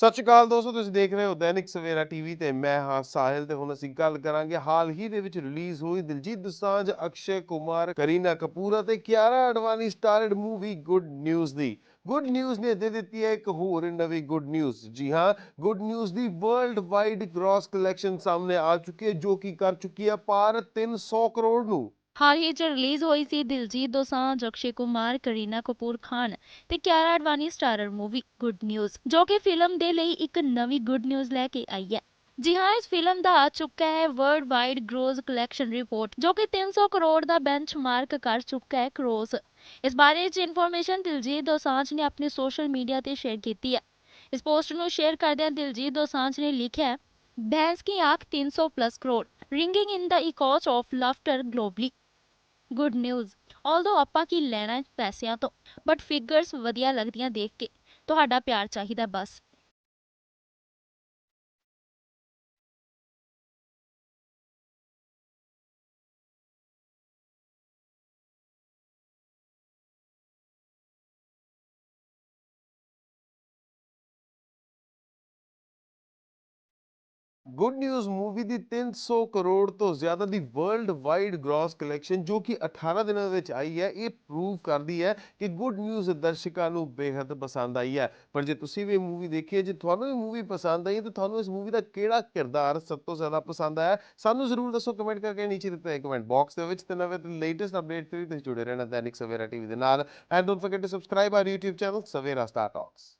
ਸਤਿ ਸ਼੍ਰੀ ਅਕਾਲ ਦੋਸਤੋ, ਤੁਸੀਂ ਦੇਖ ਰਹੇ ਹੋ ਦੈਨਿਕ ਸਵੇਰਾ ਟੀਵੀ ਤੇ ਮੈਂ ਹਾਂ ਸਾਹਿਲ ਤੇ ਹੁਣ ਅਸੀਂ ਗੱਲ ਕਰਾਂਗੇ ਹਾਲ ਹੀ ਦੇ ਵਿੱਚ ਰਿਲੀਜ਼ ਹੋਈ ਦਿਲਜੀਤ ਦੋਸਾਂਝ, ਅਕਸ਼ੇ ਕੁਮਾਰ, ਕਰੀਨਾ ਕਪੂਰ ਅਤੇ Kiara Advani starred movie good news ਦੀ। ਗੁੱਡ ਨਿਊਜ਼ ਨੇ ਦੇ ਦਿੱਤੀ ਹੈ ਇੱਕ ਹੋਰ ਨਵੀਂ ਗੁੱਡ ਨਿਊਜ਼ ਜੀ ਹਾਂ ਗੁੱਡ ਨਿਊਜ਼ ਦੀ ਵਰਲਡ ਵਾਈਡ ਗ੍ਰੋਸ ਕਲੈਕਸ਼ਨ ਸਾਹਮਣੇ ਆ ਚੁੱਕੀ ਹੈ, ਜੋ ਕਿ ਕਰ ਚੁੱਕੀ ਹੈ ਪਾਰ 300 ਕਰੋੜ ਨੂੰ। ਹਾਲ ਹੀ 'ਚ ਰਿਲੀਜ਼ ਹੋਈ ਸੀ ਦਿਲਜੀਤ ਦੋਸਾਂਝ ਅਕਸ਼ੇ ਕੁਮਾਰ ਕਰੀਨਾ ਕਪੂਰ ਖਾਨ ਤੇ Kiara Advani starrer movie good news ਜੋ ਕਿ ਫਿਲਮ ਦੇ ਲਈ ਇੱਕ ਨਵੀਂ ਗੁੱਡ ਨਿਊਜ਼ ਲੈ ਕੇ ਆਈ ਹੈ ਜੀ ਹਾਂ ਇਸ ਫਿਲਮ ਦਾ ਆ ਚੁੱਕਾ ਹੈ world wide gross collection report ਜੋ ਕਿ 300 ਕਰੋੜ ਦਾ ਬੈਂਚਮਾਰਕ ਕਰ ਚੁੱਕਾ ਹੈ ਕਰੋਸ ਇਸ ਬਾਰੇ ਚ ਇਨਫੋਰਮੇਸ਼ਨ ਦਿਲਜੀਤ ਦੋਸਾਂਝ ਨੇ ਆਪਣੇ ਸੋਸ਼ਲ ਮੀਡੀਆ ਤੇ ਸ਼ੇਅਰ ਕੀਤੀ ਹੈ ਇਸ ਪੋਸਟ ਨੂੰ ਸ਼ੇਅਰ ਕਰਦਿਆਂ ਦਿਲਜੀਤ ਦੋਸਾਂਝ ਨੇ ਲਿਖਿਆ ਹੈ भैंस की आंख 300 plus crore ringing in the echoes of laughter globally good news although ਆਪਾਂ ਕੀ ਲੈਣਾ ਪੈਸਿਆਂ ਤੋਂ ਬਟ ਫਿਗਰਸ ਵਧੀਆ ਲੱਗਦੀਆਂ ਦੇਖ ਕੇ। ਤੁਹਾਡਾ ਪਿਆਰ ਚਾਹੀਦਾ ਬਸ। ਗੁੱਡ ਨਿਊਜ਼ ਮੂਵੀ ਦੀ 300 ਕਰੋੜ ਤੋਂ ਜ਼ਿਆਦਾ ਦੀ ਵਰਲਡ ਵਾਈਡ ਗ੍ਰੋਸ ਕਲੈਕਸ਼ਨ ਜੋ ਕਿ 18 ਦਿਨਾਂ ਦੇ ਵਿੱਚ ਆਈ ਹੈ, ਇਹ ਪ੍ਰੂਵ ਕਰਦੀ ਹੈ ਕਿ ਗੁੱਡ ਨਿਊਜ਼ ਦਰਸ਼ਕਾਂ ਨੂੰ ਬੇहद ਪਸੰਦ ਆਈ ਹੈ। ਪਰ ਜੇ ਤੁਸੀਂ ਵੀ ਇਹ ਮੂਵੀ ਦੇਖੀ ਹੈ, ਜੇ ਤੁਹਾਨੂੰ ਇਹ ਮੂਵੀ ਪਸੰਦ ਆਈ ਤਾਂ ਤੁਹਾਨੂੰ ਇਸ ਮੂਵੀ ਦਾ ਕਿਹੜਾ ਕਿਰਦਾਰ ਸਭ ਤੋਂ ਜ਼ਿਆਦਾ ਪਸੰਦ ਆਇਆ? ਸਾਨੂੰ ਜ਼ਰੂਰ ਦੱਸੋ ਕਮੈਂਟ ਕਰਕੇ ਨੀਚੇ ਦਿੱਤੇ ਕਮੈਂਟ ਬਾਕਸ ਦੇ ਵਿੱਚ ਤੇ ਨਵੇਂ ਤੇ ਲੇਟੈਸਟ ਅਪਡੇਟ ਤੇ ਤੁਸੀਂ ਜੁੜੇ ਰਹਿਣਾ ਦੈਨਿਕ ਸਵੇਰਾ ਟੀਵੀ ਦੇ ਨਾਲ। And don't forget to subscribe our YouTube channel Savera star talks